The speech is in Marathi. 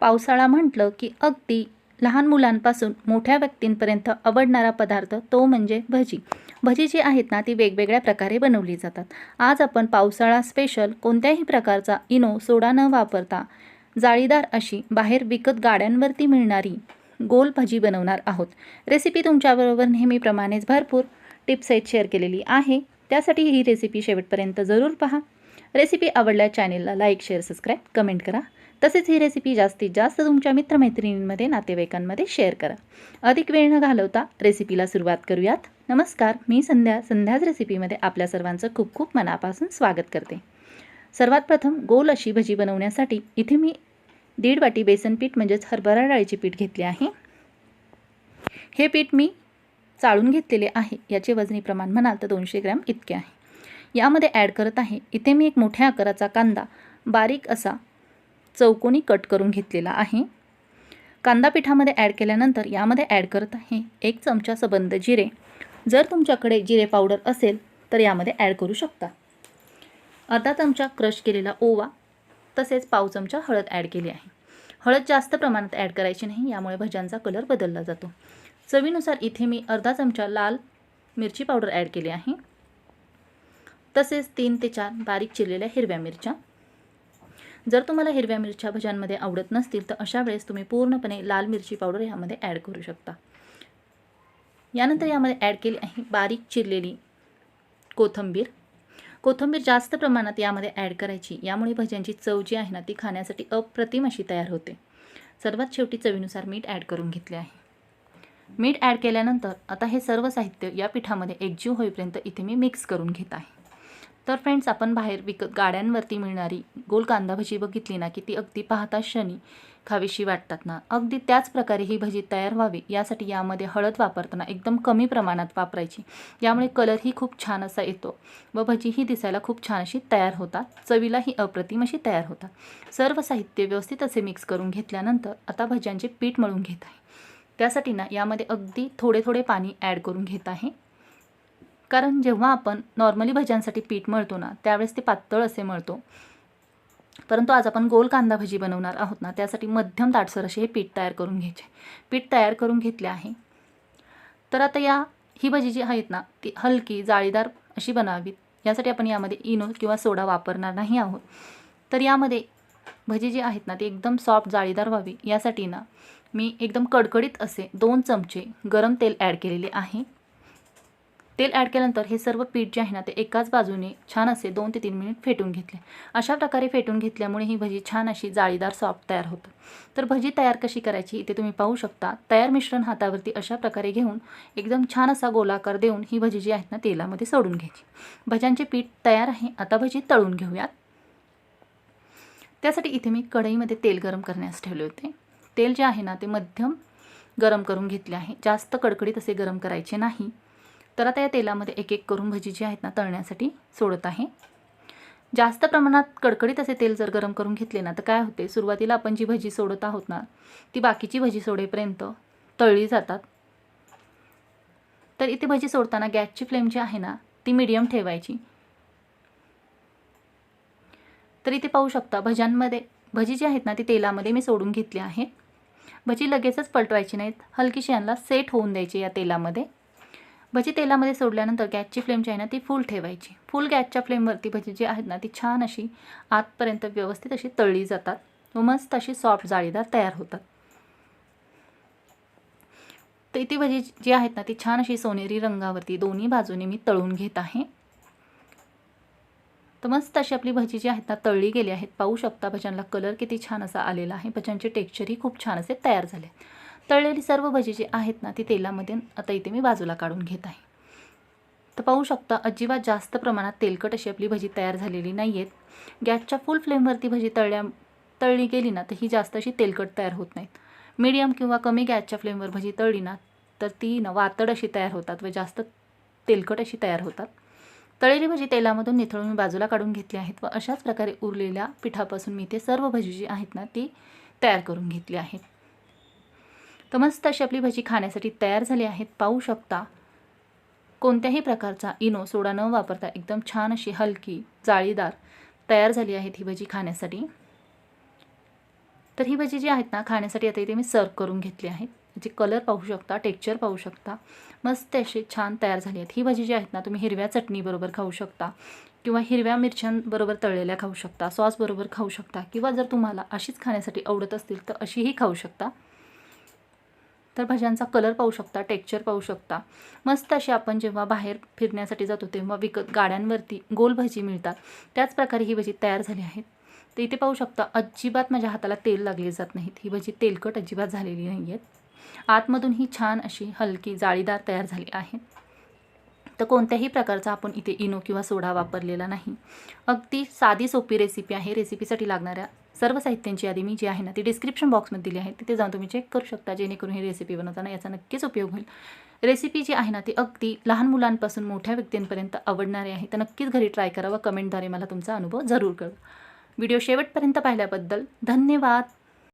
पावसाळा म्हटलं की अगदी लहान मुलांपासून मोठ्या व्यक्तींपर्यंत आवडणारा पदार्थ तो म्हणजे भजी. भजी जी आहेत ना ती वेगवेगळ्या प्रकारे बनवली जातात. आज आपण पावसाळा स्पेशल कोणत्याही प्रकारचा इनो सोडा न वापरता जाळीदार अशी बाहेर विकत गाड्यांवरती मिळणारी गोल भजी बनवणार आहोत. रेसिपी तुमच्याबरोबर नेहमीप्रमाणेच भरपूर टिप्स आहेत शेअर केलेली आहे. त्यासाठी ही रेसिपी शेवटपर्यंत जरूर पहा. रेसिपी आवडल्या चॅनेलला लाईक शेअर सबस्क्राईब कमेंट करा. तसेच ही रेसिपी जास्तीत जास्त तुमच्या मित्रमैत्रिणींमध्ये नातेवाईकांमध्ये शेअर करा. अधिक वेळ न घालवता रेसिपीला सुरुवात करूयात. नमस्कार मी संध्या. संध्याच रेसिपीमध्ये आपल्या सर्वांचं खूप खूप मनापासून स्वागत करते. सर्वात प्रथम गोल अशी भजी बनवण्यासाठी इथे मी दीड वाटी बेसन पीठ म्हणजेच हरभरा डाळीचे पीठ घेतले आहे. हे पीठ मी चाळून घेतलेले आहे. याचे वजनी प्रमाण म्हणाल तर दोनशे ग्रॅम इतके आहे. यामध्ये ॲड करत आहे. इथे मी एक मोठ्या आकाराचा कांदा बारीक असा चौकोनी कट करून घेतलेला आहे. कांदा पिठामध्ये ॲड केल्यानंतर यामध्ये ॲड करत आहे एक चमचा सबंध जिरे. जर तुमच्याकडे जिरे पावडर असेल तर यामध्ये ॲड करू शकता. अर्धा चमचा क्रश केलेला ओवा तसेच पाव चमचा हळद ॲड केली आहे. हळद जास्त प्रमाणात ॲड करायची नाही यामुळे भज्यांचा कलर बदलला जातो. चवीनुसार इथे मी अर्धा चमचा लाल मिरची पावडर ॲड केली आहे. तसेच तीन ते चार बारीक चिरलेल्या हिरव्या मिरच्या. जर तुम्हाला हिरव्या मिरच्या भज्यांमध्ये आवडत नसतील तर अशा वेळेस तुम्ही पूर्णपणे लाल मिरची पावडर यामध्ये ॲड करू शकता. यानंतर यामध्ये ॲड केली आहे बारीक चिरलेली कोथिंबीर. कोथिंबीर जास्त प्रमाणात यामध्ये ॲड करायची. यामुळे भज्यांची चव जी आहे ना ती खाण्यासाठी अप्रतिम अशी तयार होते. सर्वात शेवटी चवीनुसार मीठ ॲड करून घेतले आहे. मीठ ॲड केल्यानंतर आता हे सर्व साहित्य या पिठामध्ये एकजीव होईपर्यंत इथे मी मिक्स करून घेत आहे. तर फ्रेंड्स आपण बाहेर विकत गाड्यांवरती मिळणारी गोल कांदा भजी बघितली ना की ती अगदी पाहता क्षणी खावीशी वाटतात ना. अगदी त्याच प्रकारे ही भजी तयार व्हावी यासाठी यामध्ये हळद वापरताना एकदम कमी प्रमाणात वापरायची. यामुळे कलरही खूप छान असा येतो व भजीही दिसायला खूप छान अशी तयार होतात. चवीलाही अप्रतिम अशी तयार होतात. सर्व साहित्य व्यवस्थित असे मिक्स करून घेतल्यानंतर आता भज्यांचे पीठ मळून घेत आहे. त्यासाठी ना यामध्ये अगदी थोडे थोडे पाणी ॲड करून घेत आहे. कारण जेव्हा आपण नॉर्मली भज्यांसाठी पीठ मळतो ना त्यावेळेस ते पातळ असे मळतो. परंतु आज आपण गोल कांदा भजी बनवणार आहोत ना त्यासाठी मध्यम ताटसर असे हे पीठ तयार करून घ्यायचे. पीठ तयार करून घेतले आहे. तर आता या ही भजी जी आहेत ना ती हलकी जाळीदार अशी बनावीत. यासाठी आपण यामध्ये इनो किंवा सोडा वापरणार नाही आहोत. तर यामध्ये भजी जी आहेत ना ती एकदम सॉफ्ट जाळीदार व्हावी. यासाठी ना मी एकदम कडकडीत असे दोन चमचे गरम तेल ॲड केलेले आहे. तेल ॲड केल्यानंतर हे सर्व पीठ जे आहे ना ते एकाच बाजूने छान असे दोन ते तीन मिनिट फेटून घेतले. अशा प्रकारे फेटून घेतल्यामुळे ही भजी छान अशी जाळीदार सॉफ्ट तयार होतं. तर भजी तयार कशी करायची इथे तुम्ही पाहू शकता. तयार मिश्रण हातावरती अशा प्रकारे घेऊन एकदम छान असा गोलाकार देऊन ही भजी जी आहेत ना तेलामध्ये सोडून घ्यायची. भज्यांचे पीठ तयार आहे आता भजी तळून घेऊयात. त्यासाठी इथे मी कढईमध्ये तेल गरम करण्यास ठेवले होते. तेल जे आहे ना ते मध्यम गरम करून घेतले आहे. जास्त कडकडीत असे गरम करायचे नाही. तर आता या तेलामध्ये एक एक करून भजी जी आहेत ना तळण्यासाठी सोडत आहे. जास्त प्रमाणात कडकडीत असे तेल जर गरम करून घेतले ना तर काय होते? सुरुवातीला आपण जी भजी सोडत आहोत ना ती बाकीची भजी सोडेपर्यंत तळली जातात. तर इथे भजी सोडताना गॅसची फ्लेम जी आहे ना ती मिडियम ठेवायची. तर इथे पाहू शकता भज्यांमध्ये भजी जी आहेत ना ती तेलामध्ये मी सोडून घेतली आहे. भजी लगेचच पलटवायची नाहीत हलकीशी यांना सेट होऊन द्यायची या तेलामध्ये. भजी तेलामध्ये सोडल्यानंतर गॅसची फ्लेम जी आहे ना ती फुल ठेवायची. फुल गॅसच्या फ्लेमवरती भजी जी आहेत ना ती छान अशी आतपर्यंत व्यवस्थित अशी तळली जातात. व मस्त अशी सॉफ्ट जाळीदार तयार होतात. तर ती भजी जी आहेत ना ती छान अशी सोनेरी रंगावरती दोन्ही बाजूने मी तळून घेत आहे. तर मस्त अशी आपली भजी जी आहेत ना तळली गेली आहेत. पाहू शकता भज्यांना कलर किती छान असा आलेला आहे. भज्यांचे टेक्स्चरही खूप छान असे तयार झाले. तळलेली सर्व भजी जी आहेत ना ती तेलामध्ये आता इथे मी बाजूला काढून घेत आहे. तर पाहू शकता अजिबात जास्त प्रमाणात तेलकट अशी आपली भजी तयार झालेली नाही आहेत गॅसच्या फुल फ्लेमवरती भजी तळल्या तळली गेली ना तर ही जास्त अशी तेलकट तयार होत नाहीत. मीडियम किंवा कमी गॅसच्या फ्लेमवर भजी तळली ना तर ती ना वातड अशी तयार होतात व जास्त तेलकट अशी तयार होतात. तळलेली भजी तेलामधून निथळून मी बाजूला काढून घेतली आहेत व अशाच प्रकारे उरलेल्या पिठापासून मी ते सर्व भजी जी आहेत ना ती तयार करून घेतली आहेत. तर मस्त अशी आपली भजी खाण्यासाठी तयार झाली आहेत. पाहू शकता कोणत्याही प्रकारचा इनो सोडा न वापरता एकदम छान अशी हलकी जाळीदार तयार झाली आहेत ही भजी खाण्यासाठी. तर ही भजी जी आहेत ना खाण्यासाठी आता इथे मी सर्व करून घेतली आहेत. याची कलर पाहू शकता टेक्चर पाहू शकता. मस्त अशी छान तयार झाली आहेत. ही भजी जी आहेत ना तुम्ही हिरव्या चटणीबरोबर खाऊ शकता किंवा हिरव्या मिरच्यांबरोबर तळलेल्या खाऊ शकता सॉसबरोबर खाऊ शकता किंवा जर तुम्हाला अशीच खाण्यासाठी आवडत असतील तर अशीही खाऊ शकता. तर भाज्यांचा कलर पाहू शकता टेक्स्चर पाहू शकता. मस्त अशी आपण जेव्हा बाहेर फिरण्यासाठी जातो तेव्हा विकत गाड्यांवरती गोल भजी मिळतात. त्याचप्रकारे ही भजी तयार झाली आहेत तर इथे पाहू शकता अजिबात माझ्या हाताला तेल लागले जात नाहीत. ही भजी तेलकट अजिबात झालेली नाही आहेत आतमधून ही छान अशी हलकी जाळीदार तयार झाली आहे. तर कोणत्याही प्रकारचा आपण इथे इनो किंवा सोडा वापरलेला नाही. अगदी साधी सोपी रेसिपी आहे. रेसिपीसाठी लागणाऱ्या सर्व साहित्यांची यादी मी जी आहे ना ती डिस्क्रिप्शन बॉक्समध्ये दिली आहे. तिथे जाऊन तुम्ही चेक करू शकता जेणेकरून ही रेसिपी बनवताना याचा नक्कीच उपयोग होईल. रेसिपी जी आहे ना ती अगदी लहान मुलांपासून मोठ्या व्यक्तींपर्यंत आवडणारी आहे. तर नक्कीच घरी ट्राय करावं. कमेंटद्वारे मला तुमचा अनुभव जरूर कळवा. व्हिडिओ शेवटपर्यंत पाहिल्याबद्दल धन्यवाद.